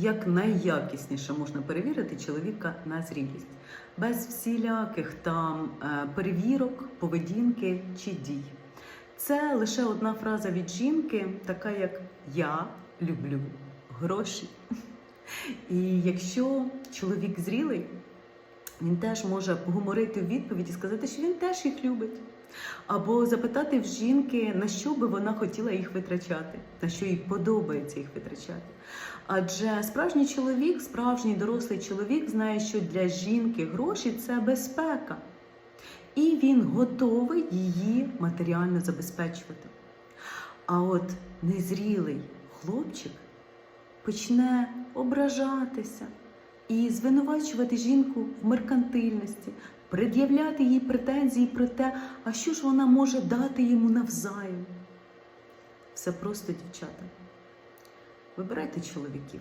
Як найякісніше можна перевірити чоловіка на зрілість, без всіляких там е, перевірок, поведінки чи дій. Це лише одна фраза від жінки, така як Я люблю гроші. І якщо чоловік зрілий, він теж може погуморити в відповідь і сказати, що він теж їх любить. Або запитати в жінки, на що би вона хотіла їх витрачати, на що їй подобається їх витрачати. Адже справжній чоловік, справжній дорослий чоловік знає, що для жінки гроші це безпека. І він готовий її матеріально забезпечувати. А от незрілий хлопчик почне ображатися і звинувачувати жінку в меркантильності, пред'являти їй претензії про те, а що ж вона може дати йому навзаєм. Все просто, дівчата. Вибирайте чоловіків.